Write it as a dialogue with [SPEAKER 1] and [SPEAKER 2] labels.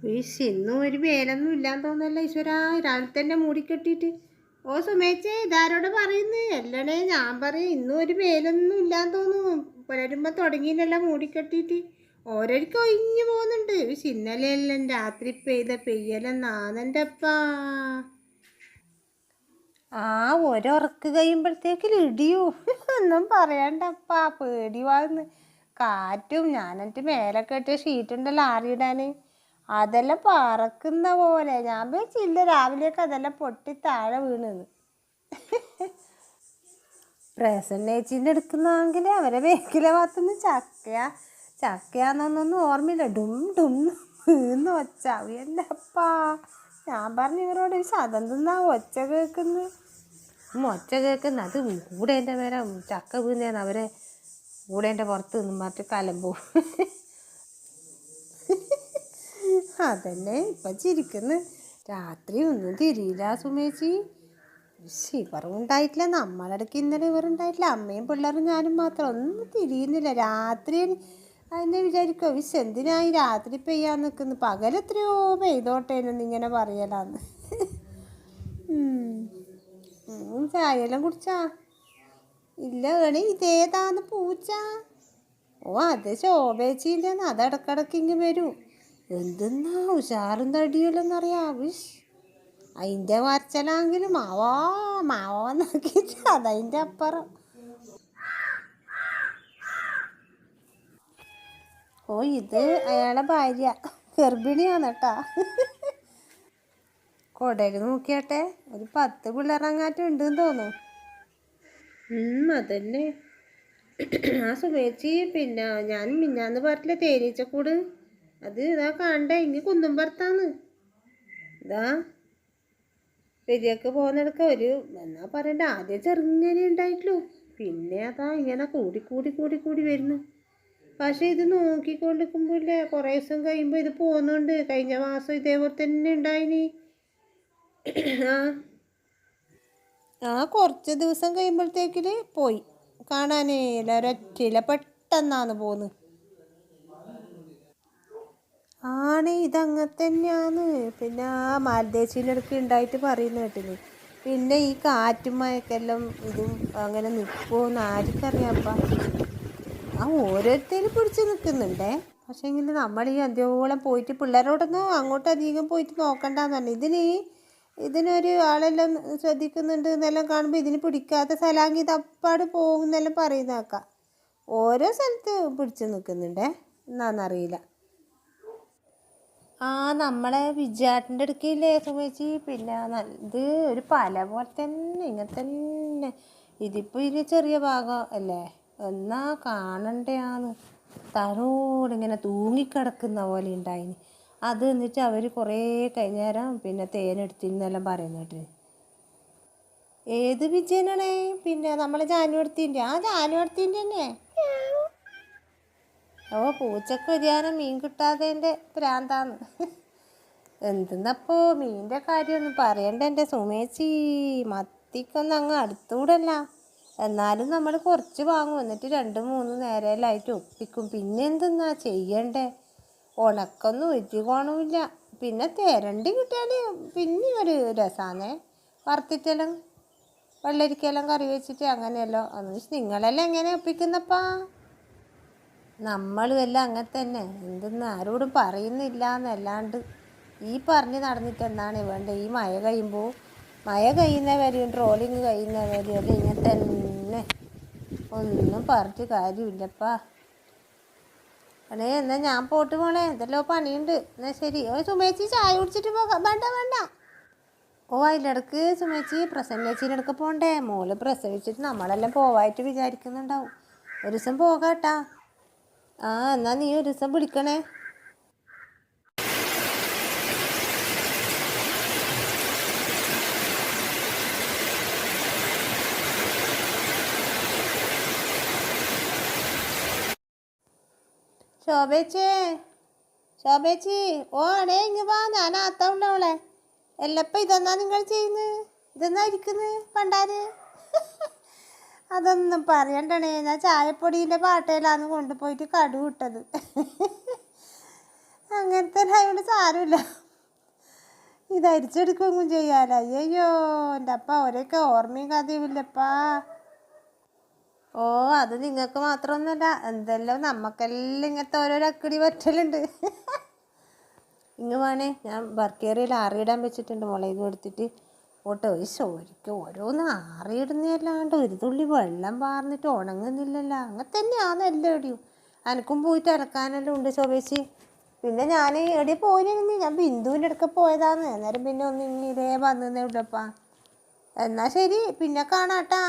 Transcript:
[SPEAKER 1] Wish ഇന്നും ഒരു വേലൊന്നും ഇല്ലാന്ന് തോന്നല്ല ഈശ്വര? രാവിലെ തന്നെ മൂടിക്കെട്ടിയിട്ട് ഓ സുമേച്ചേ ഇതാരോട് പറയുന്നു? അല്ലണേ ഞാൻ പറയും ഇന്നും ഒരു വേലൊന്നും ഇല്ലാന്ന് തോന്നുന്നു. പുലരുമ്പോൾ തുടങ്ങിയില്ലല്ലോ മൂടിക്കെട്ടിയിട്ട് ഓരോരിക്കും ഒഴിഞ്ഞു പോകുന്നുണ്ട്. വിഷ് ഇന്നലെയെല്ലാം രാത്രി പെയ്ത പെയ്യലെന്നാന്നെന്റെ അപ്പാ ആ ഒരക്ക് കഴിയുമ്പോഴത്തേക്ക് ഇടിയൂ. ഒന്നും പറയണ്ടപ്പാ പേടി വാന്ന് കാറ്റും ഞാനെന്നിട്ട് മേലെ കെട്ടിയ ഷീറ്റുണ്ടല്ലോ ആറിയിടാൻ അതെല്ലാം പറക്കുന്ന പോലെ. ഞാൻ വെച്ചില്ല രാവിലെയൊക്കെ അതെല്ലാം പൊട്ടി താഴെ വീണെന്ന്. പ്രസന്നേച്ചിന്റെ എടുക്കുന്നതെങ്കിൽ അവരെ വേക്കിലെ ഭാഗത്തുനിന്ന് ചക്കയാ. ചക്കയാന്നൊന്നും ഓർമ്മയില്ല. ഡും ഡും വീന്ന് ഒച്ച. അപ്പാ. ഞാൻ പറഞ്ഞു ഇവരോട് ഈ ശതം തിന്നാ ഒച്ച കേൾക്കുന്നു. ഒച്ച കേൾക്കുന്ന. അത് കൂടെ എന്റെ പേരെ ചക്ക വീന്നേന്ന് അവരെ കൂടെ എന്റെ പുറത്ത് നിന്നും മറിച്ച് കലമ്പോ. അതന്നെ ഇപ്പം ചിരിക്കുന്നു. രാത്രി ഒന്നും തിരിയില്ല സുമേച്ചി. ഇവറുണ്ടായിട്ടില്ല നമ്മളിടയ്ക്ക് ഇന്നലെ ഇവരുണ്ടായിട്ടില്ല. അമ്മയും പിള്ളേരും ഞാനും മാത്രം. ഒന്നും തിരിയുന്നില്ല. രാത്രി അതിനെ വിചാരിക്കോ വിശ് എന്തിനായി രാത്രി പെയ്യാൻ നിൽക്കുന്നു പകൽ എത്രയോ പെയ്തോട്ടെ എന്നിങ്ങനെ പറയലാന്ന്. ചായയെല്ലാം കുടിച്ചാ? ഇല്ല ഏണി ഇതേതാന്ന് പൂച്ച. ഓ അത് ശോഭേച്ചിയില്ലെന്ന്. അത് ഇടക്കിടക്ക് ഇങ്ങ് വരും. എന്തെന്നാ ഉഷാറും തടിയല്ലെന്നറിയാ വിഷ് അതിന്റെ വരച്ചലാണെങ്കിലും മാവാ നോക്കിയിട്ട് അതതിന്റെ അപ്പുറം. ഓ ഇത് അയാളെ ഭാര്യ. ഗർഭിണിയാണ് കേട്ടാ. കൊടയിൽ നോക്കിയാട്ടെ ഒരു പത്ത് പിള്ളേറങ്ങാറ്റം ഉണ്ടെന്ന് തോന്നുന്നു. അതന്നെ. ആ സുമേച്ചി പിന്നെ ഞാൻ മിന്നാന്ന് പറഞ്ഞില്ല തേനീച്ചക്കൂട്? അത് ഇതാ കാണണ്ടേ ഇനി കുന്നും പുറത്താന്ന്. ഇതാ. പെരിയക്ക് പോകുന്നിടക്ക ഒരു എന്നാ പറയണ്ട ആദ്യം ചെറുങ്ങനെ ഉണ്ടായിട്ടുള്ളൂ. പിന്നെ അതാ ഇങ്ങനെ കൂടി കൂടി കൂടി കൂടി വരുന്നു. പക്ഷെ ഇത് നോക്കിക്കൊണ്ടിരിക്കുമ്പോഴേ കുറേ ദിവസം കഴിയുമ്പോൾ ഇത് പോകുന്നുണ്ട് കഴിഞ്ഞ മാസം ഇതേപോലെ തന്നെ ഉണ്ടായിനി. ആ. ആ കുറച്ച് ദിവസം കഴിയുമ്പോഴത്തേക്കിൽ പോയി. കാണാനേ എല്ലാവരും ഒറ്റയിലെ പെട്ടെന്നാണ് പോകുന്നത് ആണ് ഇതങ്ങനെ തന്നെയാണ് പിന്നെ ആ മാലദേശീന്റെ ഉണ്ടായിട്ട് പറയുന്ന കേട്ടില്ലേ? പിന്നെ ഈ കാറ്റും മഴക്കെല്ലാം ഇതും അങ്ങനെ നിൽക്കുമോന്ന് ആർക്കറിയാപ്പ? ആ ഓരോരുത്തരും പിടിച്ച് നിൽക്കുന്നുണ്ടേ പക്ഷേങ്കിൽ നമ്മൾ ഈ അന്ത്യോളം പോയിട്ട് പിള്ളേരോടൊന്നും അങ്ങോട്ട് അധികം പോയിട്ട് നോക്കണ്ടെന്ന് പറഞ്ഞു. ഇതിന് ഇതിനൊരു ആളെല്ലാം ശ്രദ്ധിക്കുന്നുണ്ട് എന്നെല്ലാം കാണുമ്പോൾ ഇതിന് പിടിക്കാത്ത സ്ഥലമാണെങ്കിൽ ഇത് അപ്പാട് പോകും എന്നെല്ലാം പറയുന്ന കേൾക്കാം. ഓരോ സ്ഥലത്ത് പിടിച്ച് നിൽക്കുന്നുണ്ടേ എന്നാന്നറിയില്ല. ആ നമ്മളെ വിജയാട്ടിന്റെ അടുക്കില്ലേ സുമേച്ചി പിന്നെ ഇത് ഒരു പല പോലെ തന്നെ ഇങ്ങനെ തന്നെ. ഇതിപ്പോൾ ഇതിന് ചെറിയ ഭാഗം അല്ലേ? എന്നാ കാണണ്ടയാന്ന്. തലോട് ഇങ്ങനെ തൂങ്ങിക്കിടക്കുന്ന പോലെ ഉണ്ടായിന്. അത് എന്നിട്ട് അവർ കുറേ കഴിഞ്ഞേരം പിന്നെ തേനെടുത്തിന്നെല്ലാം പറയുന്ന കേട്ടിന്. ഏത് വിജയനാണേ? പിന്നെ നമ്മളെ ജാനുവടുത്തിന്റെ. ആ ജാനുവടുത്തിന്റെ തന്നെ. ഓ പൂച്ചക്ക് വ്യതിയാനം മീൻ കിട്ടാത്തതിന്റെ പ്രാന്താന്ന്. എന്തെന്നപ്പോ മീനിന്റെ കാര്യമൊന്നും പറയണ്ട എന്റെ സുമേച്ചി. മത്തിക്കൊന്നും അങ്ങ് അടുത്തൂടല്ല എന്നാലും നമ്മൾ കുറച്ച് വാങ്ങും. എന്നിട്ട് രണ്ട് മൂന്ന് നേരയിലായിട്ട് ഒപ്പിക്കും. പിന്നെ എന്തെന്നാ ചെയ്യണ്ടേ? ഉണക്കൊന്നും ഒരു കോണമില്ല പിന്നെ തേരണ്ടി കിട്ടിയാൽ പിന്നെ ഒരു രസാന്നേ. വറുത്തിട്ടെല്ലാം വെള്ളരിക്കെല്ലാം കറി വെച്ചിട്ട് അങ്ങനെയല്ലോ. എന്ന് നിങ്ങളെല്ലാം എങ്ങനെ ഒപ്പിക്കുന്നപ്പാ? നമ്മളും എല്ലാം അങ്ങനെ തന്നെ. എന്തെന്ന് ആരോടും പറയുന്നില്ല എന്നല്ലാണ്ട് ഈ പറഞ്ഞ് നടന്നിട്ട് എന്താണ് വേണ്ടത് ഈ മഴ കഴിയുമ്പോൾ മഴ കഴിയുന്ന വരെയും ട്രോളിങ് കഴിയുന്ന വരെയും ഇങ്ങനെ തന്നെ. ഒന്നും പറഞ്ഞിട്ട് കാര്യമില്ലപ്പാ. അണേ എന്നാ ഞാൻ പോട്ട് പോണേ എന്തെല്ലോ പണിയുണ്ട്. എന്നാ ശരി. ഓ സുമേച്ചി ചായ കുടിച്ചിട്ട് പോകാം. വേണ്ട വേണ്ട. ഓ അതിലിടക്ക് സുമേച്ചി പ്രസന്നേച്ചിന്റെ അടുക്ക് പോണ്ടേ? മോൾ പ്രസവിച്ചിട്ട് നമ്മളെല്ലാം പോവായിട്ട് വിചാരിക്കുന്നുണ്ടാവും. ഒരു ദിവസം പോകാട്ടാ. ആ എന്നാ നീ ഒരു ദിവസം വിളിക്കണേ ശോഭേച്ചേ ശോഭേച്ചി ഓ അടേ ഇങ്ങ് വാ. ഞാൻ ആത്താവുള്ളവളെ എല്ലപ്പം ഇതെന്നാ നിങ്ങൾ ചെയ്യുന്നത് ഇതെന്നാ ഇരിക്കുന്നത് പണ്ടാര്? അതൊന്നും പറയണ്ടണേ ഞാൻ ചായപ്പൊടീന്റെ പാട്ടയിലാന്ന് കൊണ്ടുപോയിട്ട് കടു വിട്ടത് അങ്ങനത്തെ പോയാലും സാരമില്ല. ഇത് അരിച്ചെടുക്കുകയും ചെയ്യാല അയ്യോ എന്റെ അപ്പ അവരെയൊക്കെ ഓർമ്മയും കഥയുമില്ലപ്പാ ഓ അത് നിങ്ങൾക്ക് മാത്രമൊന്നുമല്ല. എന്തെല്ലാം നമുക്കെല്ലാം ഇങ്ങനത്തെ ഓരോരോ അക്കടി പറ്റലുണ്ട്. ഇങ്ങ് വേണേ ഞാൻ ബർക്കേറിയിൽ ആറിയിടാൻ വെച്ചിട്ടുണ്ട് മുളക് എടുത്തിട്ട് ഓട്ടോ ഒരു ശോരിക്ക് ഓരോന്ന് ആറിയിടുന്നതല്ലാണ്ട് ഒരു തുള്ളി വെള്ളം പാർന്നിട്ട് ഉണങ്ങുന്നില്ലല്ലോ. അങ്ങനെ തന്നെയാണ് എല്ലാം എടിയും എനക്കും പോയിട്ട് അലക്കാനെല്ലാം ഉണ്ട് ശോഭേച്ചി. പിന്നെ ഞാൻ എവിടെ പോയിരുന്നു. ഞാൻ ബിന്ദുവിന്റെ അടുക്ക പോയതാന്ന്. അന്നേരം പിന്നെ ഒന്ന് ഇങ്ങനെ ഇതേ വന്നതേ ഉള്ളപ്പാ എന്നാൽ ശരി. പിന്നെ കാണാട്ടാ.